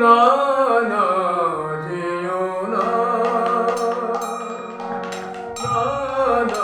না না যেও না। না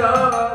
Oh.